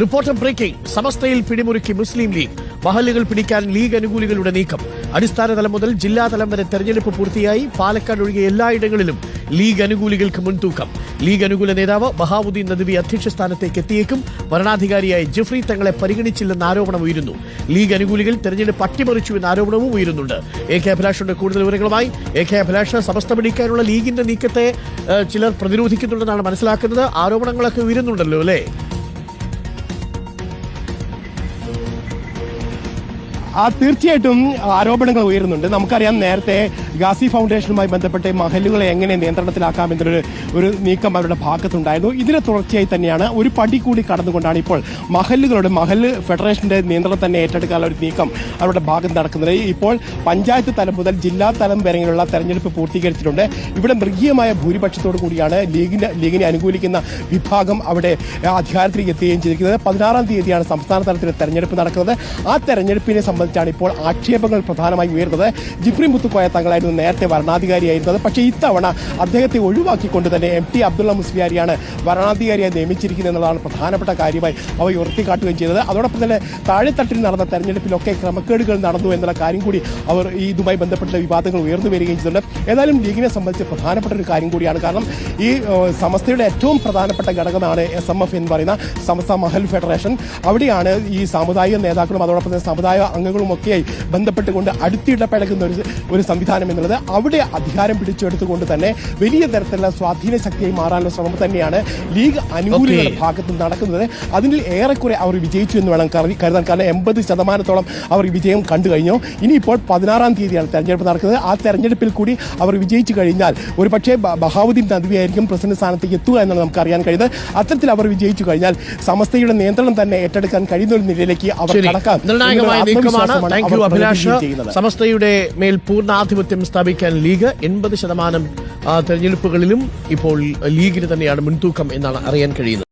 Reporter breaking സമസ്തയിൽ പിടിമുറുക്കി മുസ്ലിം ലീഗ്. മഹലുകൾ പിടിക്കാൻ ലീഗ് അനുകൂലികളുടെ നീക്കം. അടിസ്ഥാന തലം മുതൽ ജില്ലാതലം വരെ തെരഞ്ഞെടുപ്പ് പൂർത്തിയായി പാലക്കാട് ഒഴികെ എല്ലായിടങ്ങളിലും ലീഗ് അനുകൂലികൾക്ക് മുൻതൂക്കം. ലീഗ് അനുകൂല നേതാവ് ബഹാവുദ്ദീൻ നദ്വി അധ്യക്ഷ സ്ഥാനത്തേക്ക് എത്തിയേക്കും. ഭരണാധികാരിയായ ജഫ്രി തങ്ങളെ പരിഗണിച്ചില്ലെന്ന ആരോപണം ഉയരുന്നു. ലീഗ് അനുകൂലികൾ തെരഞ്ഞെടുപ്പ് അട്ടിമറിച്ചു എന്ന ആരോപണവും ഉയരുന്നുണ്ട്. എ കെ അഭിലാഷുണ്ട് കൂടുതൽ വിവരങ്ങളുമായി എ കെ അഭിലാഷ് സമസ്ത പിടിക്കാനുള്ള ലീഗിന്റെ നീക്കത്തെ ചിലർ പ്രതിരോധിക്കുന്നുണ്ടെന്നാണ് മനസ്സിലാക്കുന്നത്. ആരോപണങ്ങളൊക്കെ ഉയരുന്നുണ്ടല്ലോ അല്ലേ? ആ തീർച്ചയായിട്ടും ആരോപണങ്ങൾ ഉയരുന്നുണ്ട്. നമുക്കറിയാം നേരത്തെ ഗാസി ഫൗണ്ടേഷനുമായി ബന്ധപ്പെട്ട് മഹലുകളെ എങ്ങനെ നിയന്ത്രണത്തിലാക്കാം എന്നൊരു ഒരു നീക്കം അവരുടെ ഭാഗത്തുണ്ടായിരുന്നു. ഇതിനെ തുടർച്ചയായി തന്നെയാണ് ഒരു പടി കൂടി കടന്നുകൊണ്ടാണ് ഇപ്പോൾ മഹലുകളുടെ മഹൽ ഫെഡറേഷന്റെ നിയന്ത്രണം തന്നെ ഏറ്റെടുക്കാനുള്ള ഒരു നീക്കം അവരുടെ ഭാഗത്ത് നടക്കുന്നത്. ഇപ്പോൾ പഞ്ചായത്ത് തലം മുതൽ ജില്ലാ തലം വരെയുള്ള തെരഞ്ഞെടുപ്പ് പൂർത്തീകരിച്ചിട്ടുണ്ട്. ഇവിടെ മൃഗീയമായ ഭൂരിപക്ഷത്തോടു കൂടിയാണ് ലീഗിന് ലീഗിനെ അനുകൂലിക്കുന്ന വിഭാഗം അവിടെ അധികാരത്തിലേക്ക് എത്തുകയും ചെയ്തിരിക്കുന്നത്. പതിനാറാം തീയതിയാണ് സംസ്ഥാന തലത്തിലെ തെരഞ്ഞെടുപ്പ് നടക്കുന്നത്. ആ തെരഞ്ഞെടുപ്പിനെ സംബന്ധിച്ചാണ് ഇപ്പോൾ ആക്ഷേപങ്ങൾ പ്രധാനമായി ഉയർന്നത്. ജിഫ്രി മുത്തുക്കോയ തങ്ങളായിരുന്നു നേരത്തെ വരണാധികാരിയായിരുന്നത്. പക്ഷേ ഇത്തവണ അദ്ദേഹത്തെ ഒഴിവാക്കിക്കൊണ്ട് തന്നെ എം ടി അബ്ദുള്ള മുസ്ലിയാരിയാണ് ഭരണാധികാരിയായി നിയമിച്ചിരിക്കുന്നത് എന്നുള്ളതാണ് പ്രധാനപ്പെട്ട കാര്യമായി അവ ഉയർത്തിക്കാട്ടുകയും ചെയ്തത്. അതോടൊപ്പം തന്നെ താഴെത്തട്ടിൽ നടന്ന തെരഞ്ഞെടുപ്പിലൊക്കെ ക്രമക്കേടുകൾ നടന്നു എന്നുള്ള കാര്യം കൂടി അവർ ഇതുമായി ബന്ധപ്പെട്ട വിവാദങ്ങൾ ഉയർന്നു വരികയും ചെയ്തിട്ടുണ്ട്. ഏതായാലും ലീഗിനെ സംബന്ധിച്ച് പ്രധാനപ്പെട്ട ഒരു കാര്യം കൂടിയാണ്. കാരണം ഈ സമസ്തയുടെ ഏറ്റവും പ്രധാനപ്പെട്ട ഘടകമാണ് എസ് എം എഫ് എന്ന് പറയുന്ന സമസ്ത മഹൽ ഫെഡറേഷൻ. അവിടെയാണ് ഈ സാമുദായിക നേതാക്കളും അതോടൊപ്പം തന്നെ സമുദായ അംഗങ്ങളും ഒക്കെയായി ബന്ധപ്പെട്ടുകൊണ്ട് അടുത്തിടപഴകുന്ന ഒരു ഒരു സംവിധാനം എന്നുള്ളത് അവിടെ അധികാരം പിടിച്ചെടുത്തുകൊണ്ട് തന്നെ വലിയ തരത്തിലുള്ള സ്വാധീന ശക്തിയായി മാറാനുള്ള ശ്രമം തന്നെയാണ് ലീഗ് അനുകൂലികളുടെ. ഭാഗത്ത് നടക്കുന്നത്. അതിൽ ഏറെക്കുറെ അവർ വിജയിച്ചു എന്ന് വേണം കറി കരുതാൻ. കാരണം എൺപത് ശതമാനത്തോളം അവർ വിജയം കണ്ടു കഴിഞ്ഞു. ഇനിയിപ്പോൾ പതിനാറാം തീയതിയാണ് തെരഞ്ഞെടുപ്പ് നടക്കുന്നത്. ആ തെരഞ്ഞെടുപ്പിൽ കൂടി അവർ വിജയിച്ചു കഴിഞ്ഞാൽ ഒരു പക്ഷേ ബ- ബഹാവുദ്ദീൻ നദ്വിയായിരിക്കും പ്രസിഡന്റ് സ്ഥാനത്തേക്ക് എത്തുക എന്നാണ് നമുക്ക് അറിയാൻ കഴിയുന്നത്. അത്തരത്തിൽ അവർ വിജയിച്ചു കഴിഞ്ഞാൽ സമസ്തയുടെ നിയന്ത്രണം തന്നെ ഏറ്റെടുക്കാൻ കഴിയുന്ന ഒരു നിലയിലേക്ക് അവർ നടക്കാം കടക്കാം. എന്നൊരു താങ്ക് യു അഭിലാഷ്. സമസ്തയുടെ മേൽ പൂർണാധിപത്യം സ്ഥാപിക്കാൻ ലീഗ് എൺപത് ശതമാനം തെരഞ്ഞെടുപ്പുകളിലും ഇപ്പോൾ ലീഗിന് തന്നെയാണ് മുൻതൂക്കം എന്നാണ് അറിയാൻ കഴിയുന്നത്.